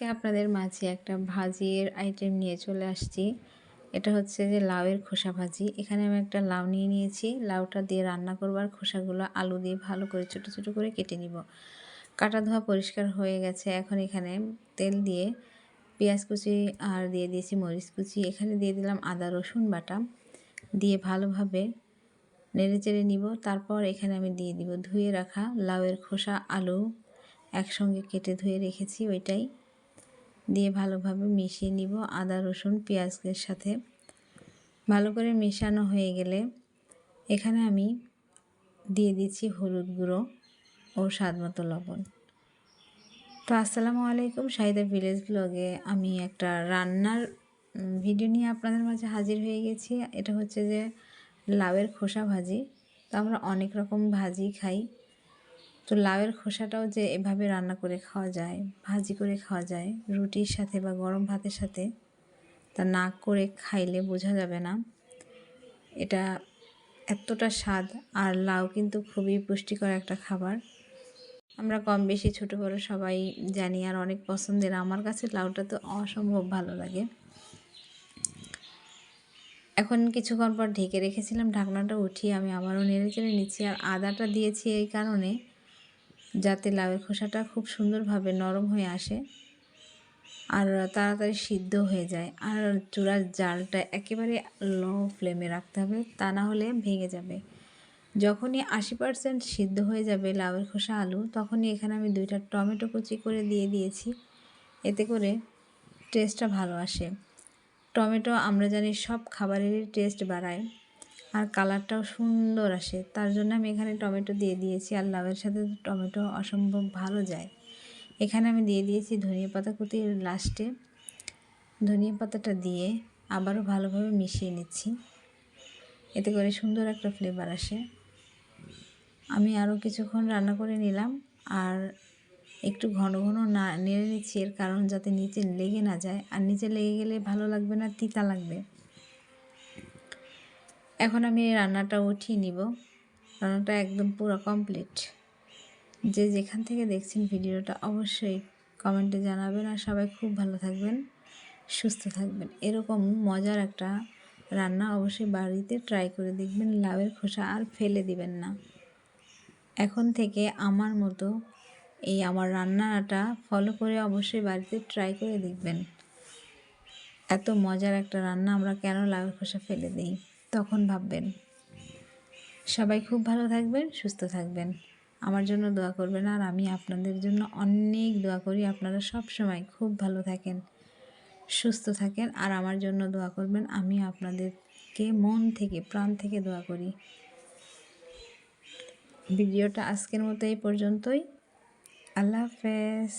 আজকে আপনাদের মাঝে একটা ভাজির আইটেম নিয়ে চলে আসছি। এটা হচ্ছে যে লাউয়ের খোসা ভাজি। এখানে আমি একটা লাউ নিয়ে নিয়েছি। লাউটা দিয়ে রান্না করবার খোসাগুলো আলু দিয়ে ভালো করে ছোট ছোট করে কেটে নিব। কাটা ধোয়া পরিষ্কার হয়ে গেছে। এখন এখানে তেল দিয়ে পেঁয়াজ কুচি আর দিয়ে দিয়েছি মরিচ কুচি। এখানে দিয়ে দিলাম আদা, রসুন বাটা। দিয়ে ভালোভাবে নেড়ে চেড়ে নিব। তারপর এখানে আমি দিয়ে দিব ধুয়ে রাখা লাউয়ের খোসা, আলু একসঙ্গে কেটে ধুয়ে রেখেছি ওইটাই। দিয়ে ভালোভাবে মিশিয়ে নিব আদা, রসুন, পেঁয়াজের সাথে। ভালো করে মেশানো হয়ে গেলে এখানে আমি দিয়ে দিচ্ছি হলুদ গুঁড়ো ও স্বাদ মতো লবণ। তো আসসালামু আলাইকুম শাহিদা ভিলেজ ব্লগে আমি একটা রান্নার ভিডিও নিয়ে আপনাদের মাঝে হাজির হয়ে গেছি। এটা হচ্ছে যে লাউয়ের খোসা ভাজি। তো আমরা অনেক রকম ভাজি খাই। তো লাউয়ের খোসাটাও যে এভাবে রান্না করে খাওয়া যায়, ভাজি করে খাওয়া যায়, রুটির সাথে বা গরম ভাতের সাথে তা না করে খাইলে বোঝা যাবে না। এটা এতটা স্বাদ আর লাউ কিন্তু খুবই পুষ্টিকর একটা খাবার। আমরা কম বেশি ছোটো বড়ো সবাই জানি আর অনেক পছন্দের। আমার কাছে লাউটা তো অসম্ভব ভালো লাগে। এখন কিছুক্ষণ পর ঢেকে রেখেছিলাম, ঢাকনাটা উঠিয়ে আমি আবারও নেড়ে চেড়ে নিচ্ছি আর আদাটা দিয়েছি এই কারণে। যাতে লাউয়ের খোসাটা খুব সুন্দরভাবে নরম হয়ে আসে আর তাড়াতাড়ি সিদ্ধ হয়ে যায়। আর চূড়ার জালটা একেবারে লো ফ্লেমে রাখতে হবে, তা না হলে ভেঙে যাবে। যখনই আশি পারসেন্ট সিদ্ধ হয়ে যাবে লাউয়ের খোসা আলু, তখনই এখানে আমি দুইটা টমেটো কুচি করে দিয়ে দিয়েছি। এতে করে টেস্টটা ভালো আসে। টমেটো আমরা জানি সব খাবারেরই টেস্ট বাড়ায়। আর কালারটাও সুন্দর আসে। তার জন্য আমি এখানে টমেটো দিয়ে দিয়েছি আর লাউয়ের সাথে টমেটো অসম্ভব ভালো যায়। এখানে আমি দিয়ে দিয়েছি ধনিয়া পাতা কুতির লাস্টে ধনিয়া পাতাটা দিয়ে আবারও ভালোভাবে মিশিয়ে নিচ্ছি। এতে করে সুন্দর একটা ফ্লেভার আসে। আমি আরও কিছুক্ষণ রান্না করে নিলাম আর একটু ঘন ঘন না নেড়ে নিচ্ছি এর কারণ যাতে নিচে লেগে না যায়। আর নিচে লেগে গেলে ভালো লাগবে না, তিতা লাগবে। এখন আমি এই রান্নাটা উঠিয়ে নিব। রান্নাটা একদম পুরো কমপ্লিট যে যেখান থেকে দেখছেন ভিডিওটা অবশ্যই কমেন্টে জানাবেন আর সবাই খুব ভালো থাকবেন, সুস্থ থাকবেন। এরকম মজার একটা রান্না অবশ্যই বাড়িতে ট্রাই করে দেখবেন, লাউয়ের খোসা আর ফেলে দিবেন না। এখন থেকে আমার মতো এই আমার রান্নাটা ফলো করে অবশ্যই বাড়িতে ট্রাই করে দেখবেন। এত মজার একটা রান্না আমরা কেন লাউয়ের খোসা ফেলে দিই? তখন ভাববেন। সবাই খুব ভালো থাকবেন, সুস্থ থাকবেন। আমার জন্য দোয়া করবেন আর আমি আপনাদের জন্য অনেক দোয়া করি। আপনারা সব সময় খুব ভালো থাকেন, সুস্থ থাকেন আর আমার জন্য দোয়া করবেন। আমি আপনাদেরকে মন থেকে, প্রাণ থেকে দোয়া করি। ভিডিওটা আজকের মতো এই পর্যন্তই। আল্লাহ হাফেজ।